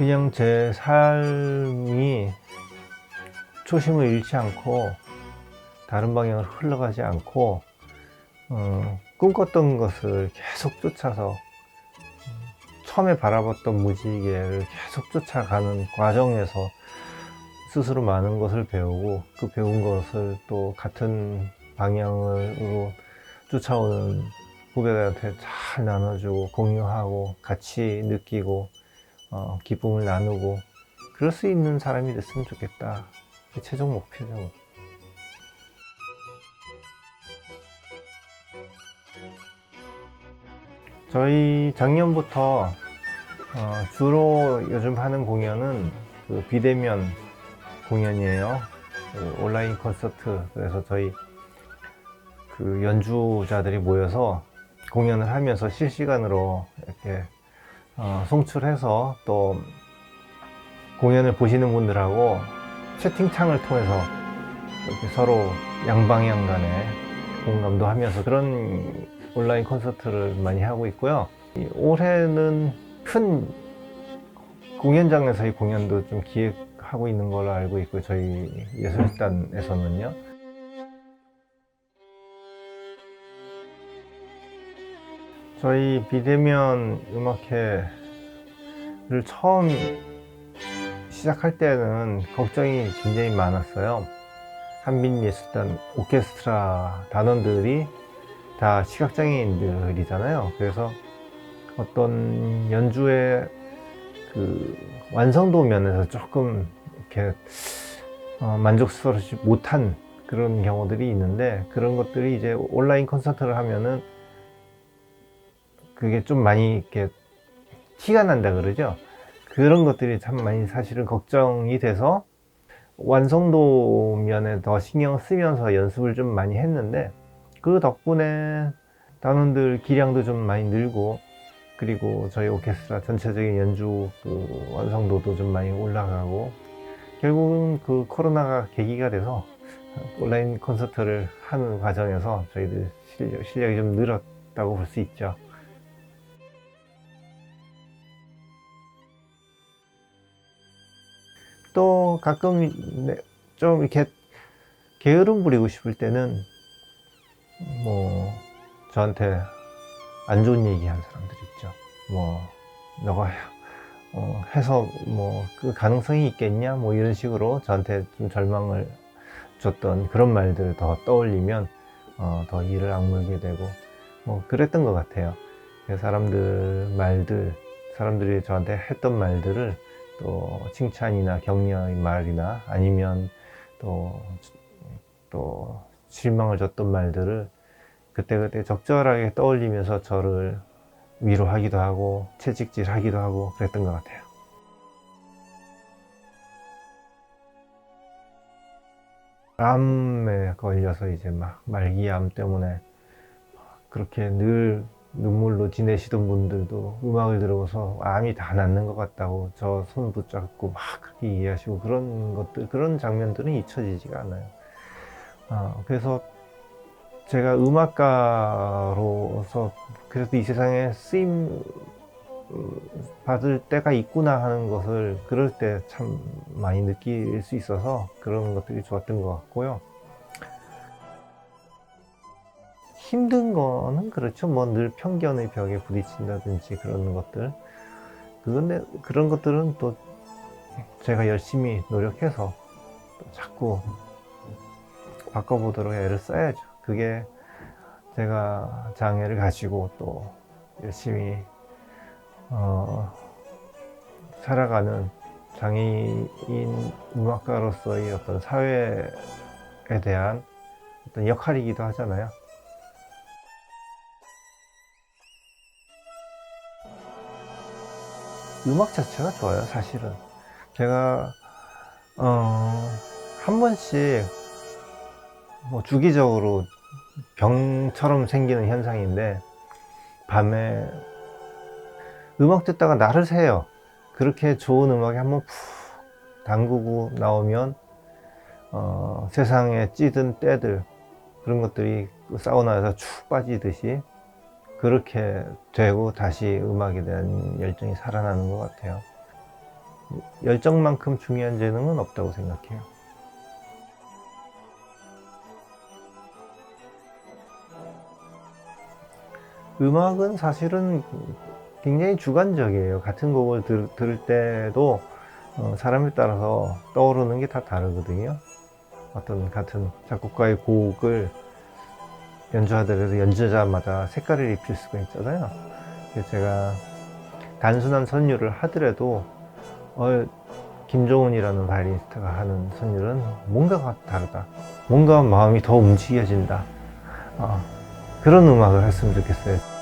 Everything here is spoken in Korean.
그냥 제 삶이 초심을 잃지 않고 다른 방향으로 흘러가지 않고 어, 꿈꿨던 것을 계속 쫓아서 음, 처음에 바라봤던 무지개를 계속 쫓아가는 과정에서 스스로 많은 것을 배우고 그 배운 것을 또 같은 방향으로 쫓아오는 후배들한테 잘 나눠주고 공유하고 같이 느끼고 어, 기쁨을 나누고 그럴 수 있는 사람이 됐으면 좋겠다. 그게 최종 목표죠. 뭐. 저희 작년부터 어, 주로 요즘 하는 공연은 그 비대면 공연이에요. 그 온라인 콘서트. 그래서 저희 그 연주자들이 모여서 공연을 하면서 실시간으로 이렇게 어, 송출해서 또 공연을 보시는 분들하고 채팅창을 통해서 이렇게 서로 양방향 간에 공감도 하면서 그런 온라인 콘서트를 많이 하고 있고요. 이 올해는 큰 공연장에서의 공연도 좀 기획하고 있는 걸로 알고 있고 저희 예술단에서는요. 저희 비대면 음악회를 처음 시작할 때는 걱정이 굉장히 많았어요. 한민예술단 오케스트라 단원들이 다 시각장애인들이잖아요. 그래서 어떤 연주의 그 완성도 면에서 조금 이렇게 어, 만족스럽지 못한 그런 경우들이 있는데 그런 것들이 이제 온라인 콘서트를 하면은 그게 좀 많이 이렇게 티가 난다 그러죠. 그런 것들이 참 많이 사실은 걱정이 돼서 완성도 면에 더 신경 쓰면서 연습을 좀 많이 했는데 그 덕분에 단원들 기량도 좀 많이 늘고 그리고 저희 오케스트라 전체적인 연주 그 완성도도 좀 많이 올라가고 결국은 그 코로나가 계기가 돼서 온라인 콘서트를 하는 과정에서 저희들 실력, 실력이 좀 늘었다고 볼 수 있죠. 또 가끔 네, 좀 이렇게 게으름 부리고 싶을 때는 뭐 저한테 안 좋은 얘기 하는 사람들 있죠. 뭐 너가 어, 해서 뭐 그 가능성이 있겠냐 뭐 이런 식으로 저한테 좀 절망을 줬던 그런 말들을 더 떠올리면 어, 더 이를 악물게 되고 뭐 그랬던 것 같아요. 그 사람들 말들 사람들이 저한테 했던 말들을 또 칭찬이나 격려의 말이나 아니면 또, 또 실망을 줬던 말들을 그때그때 적절하게 떠올리면서 저를 위로하기도 하고 채찍질 하기도 하고 그랬던 것 같아요. 암에 걸려서 이제 막 말기암 때문에 그렇게 늘 눈물로 지내시던 분들도 음악을 들어서 암이 다 낫는 것 같다고 저 손 붙잡고 막 그렇게 이해하시고 그런 것들 그런 장면들은 잊혀지지가 않아요. 어, 그래서 제가 음악가로서 그래도 이 세상에 쓰임 받을 때가 있구나 하는 것을 그럴 때 참 많이 느낄 수 있어서 그런 것들이 좋았던 것 같고요. 힘든 거는 그렇죠. 뭐 늘 편견의 벽에 부딪힌다든지 그런 것들. 그런데 그런 것들은 또 제가 열심히 노력해서 또 자꾸 바꿔보도록 애를 써야죠. 그게 제가 장애를 가지고 또 열심히 어, 살아가는 장애인 음악가로서의 어떤 사회에 대한 어떤 역할이기도 하잖아요. 음악 자체가 좋아요, 사실은. 제가, 어, 한 번씩, 뭐, 주기적으로 병처럼 생기는 현상인데, 밤에 음악 듣다가 나를 새요. 그렇게 좋은 음악이 한번 푹 담그고 나오면, 어, 세상에 찌든 때들, 그런 것들이 그 사우나에서 축 빠지듯이 그렇게 되고 다시 음악에 대한 열정이 살아나는 것 같아요. 열정만큼 중요한 재능은 없다고 생각해요. 음악은 사실은 굉장히 주관적이에요. 같은 곡을 들, 들을 때도 어, 사람에 따라서 떠오르는 게 다 다르거든요. 어떤 같은 작곡가의 곡을 연주하더라도 연주자마다 색깔을 입힐 수가 있잖아요. 그래서 제가 단순한 선율을 하더라도 어, 김종훈이라는 바이올리니스트가 하는 선율은 뭔가가 다르다. 뭔가 마음이 더 움직여진다. 어, 그런 음악을 했으면 좋겠어요.